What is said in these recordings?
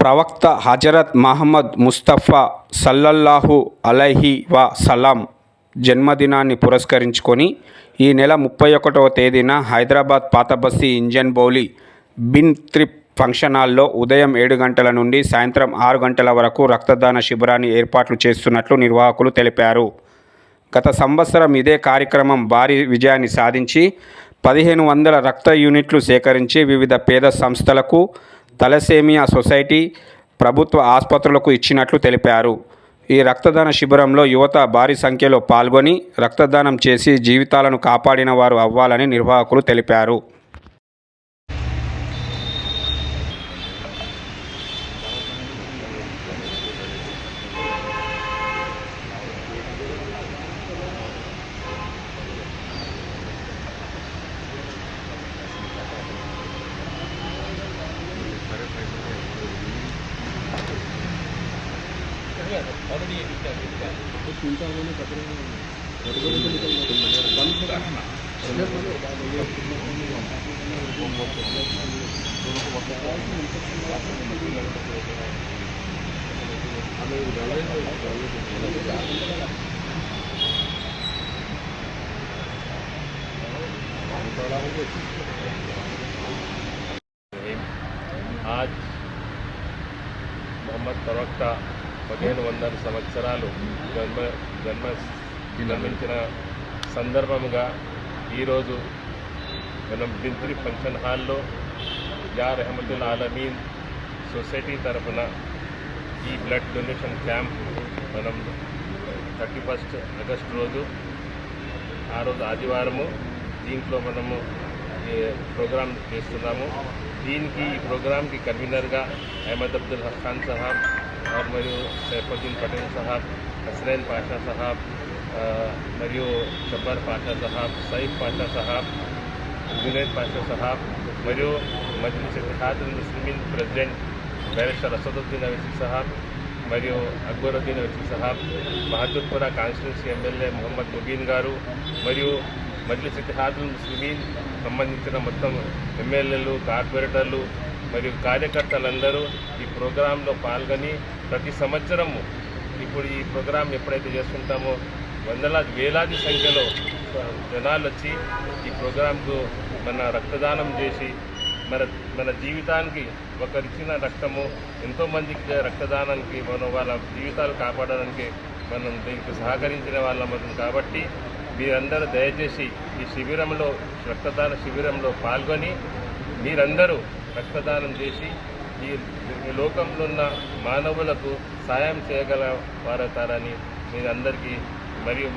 ప్రవక్త హజరత్ మహమ్మద్ ముస్తఫా సల్లల్లాహు అలహి వ సలాం జన్మదినాన్ని పురస్కరించుకొని ఈ నెల ముప్పై ఒకటవ తేదీన హైదరాబాద్ పాతబస్తీ ఇంజన్ బౌలి బిన్ త్రిప్ ఫంక్షన్ హాల్లో ఉదయం ఏడు గంటల నుండి సాయంత్రం ఆరు గంటల వరకు రక్తదాన శిబిరాన్ని ఏర్పాట్లు చేస్తున్నట్లు నిర్వాహకులు తెలిపారు. గత సంవత్సరం ఇదే కార్యక్రమం భారీ విజయాన్ని సాధించి పదిహేను వందల రక్త యూనిట్లు సేకరించి వివిధ పేద సంస్థలకు తలసేమియా సొసైటీ ప్రభుత్వ ఆసుపత్రులకు ఇచ్చినట్లు తెలిపారు. ఈ రక్తదాన శిబిరంలో యువత భారీ సంఖ్యలో పాల్గొని రక్తదానం చేసి జీవితాలను కాపాడిన వారు అవ్వాలని నిర్వాహకులు తెలిపారు. आज मोहम्मद प्रवक्ता పదిహేను వందల సంవత్సరాలు జన్మ జన్మ జన్మించిన సందర్భముగా ఈరోజు మనం బింత్రి ఫంక్షన్ హాల్లో యా రెహమతుల్ ఆలమీన్ సొసైటీ తరఫున ఈ బ్లడ్ డొనేషన్ క్యాంప్ మనం థర్టీ ఫస్ట్ ఆగస్ట్ రోజు ఆ రోజు ఆదివారము దీంట్లో మనము ప్రోగ్రాం చేస్తున్నాము. దీనికి ఈ ప్రోగ్రాంకి కన్వీనర్గా అహ్మద్ అబ్దుల్ ఖాన్ సహా और మరియు సైఫుద్దీన్ పటేల్ సహాబ్ హసనైన్ పాషా సహాబ్ మరియు జబ్బర్ పాషా సహాబ్ సైఫ్ పాషా సహాబ్ జునేద్ పాషా సహాబ్ మరియు మజ్లిస్ ఇతిహాదుల్ ముస్లిమీన్ ప్రెసిడెంట్ బ్యారిస్టర్ అసదుద్దీన్ అవసీ సహాబ్ మరియు అక్బరుద్దీన్ అవసీ సహాబ్ బహదూర్పుర కాన్స్టిట్యున్సీ ఎమ్మెల్యే మొహమ్మద్ ముబీన్ గారు మరియు మజ్లిస్ ఇతిహాదుల్ ముస్లిమీన్ సంబంధించిన మొత్తం ఎమ్మెల్యేలు కార్పొరేటర్లు మరియు కార్యకర్తలందరూ ఈ ప్రోగ్రాంలో పాల్గొని ప్రతి సంవత్సరము ఇప్పుడు ఈ ప్రోగ్రాం ఎప్పుడైతే చేసుకుంటామో వందలాది వేలాది సంఖ్యలో జనాలు వచ్చి ఈ ప్రోగ్రాంకు మన రక్తదానం చేసి మన మన జీవితానికి ఒకరిచ్చిన రక్తము ఎంతోమందికి రక్తదానానికి మనం వాళ్ళ జీవితాలు కాపాడడానికి మనం దీనికి సహకరించిన వాళ్ళం కాబట్టి మీరందరూ దయచేసి ఈ శిబిరంలో రక్తదాన శిబిరంలో పాల్గొని మీరందరూ రక్తదానం చేసి ఈ లోకంలో ఉన్న మానవులకు సాయం చేయగల వారవుతారని మీరందరికీ మరియు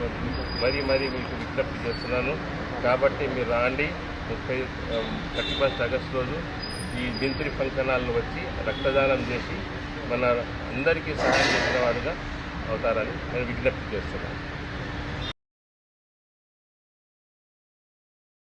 మరి మరీ మీకు విజ్ఞప్తి చేస్తున్నాను. కాబట్టి మీరు రాండి. ముప్పై థర్టీ ఫస్ట్ ఆగస్ట్ రోజు ఈ దింత్రి ఫంక్షన్ హాల్లో వచ్చి రక్తదానం చేసి మన అందరికీ సహాయం చేసిన వారుగా అవుతారని నేను విజ్ఞప్తి చేస్తున్నాను.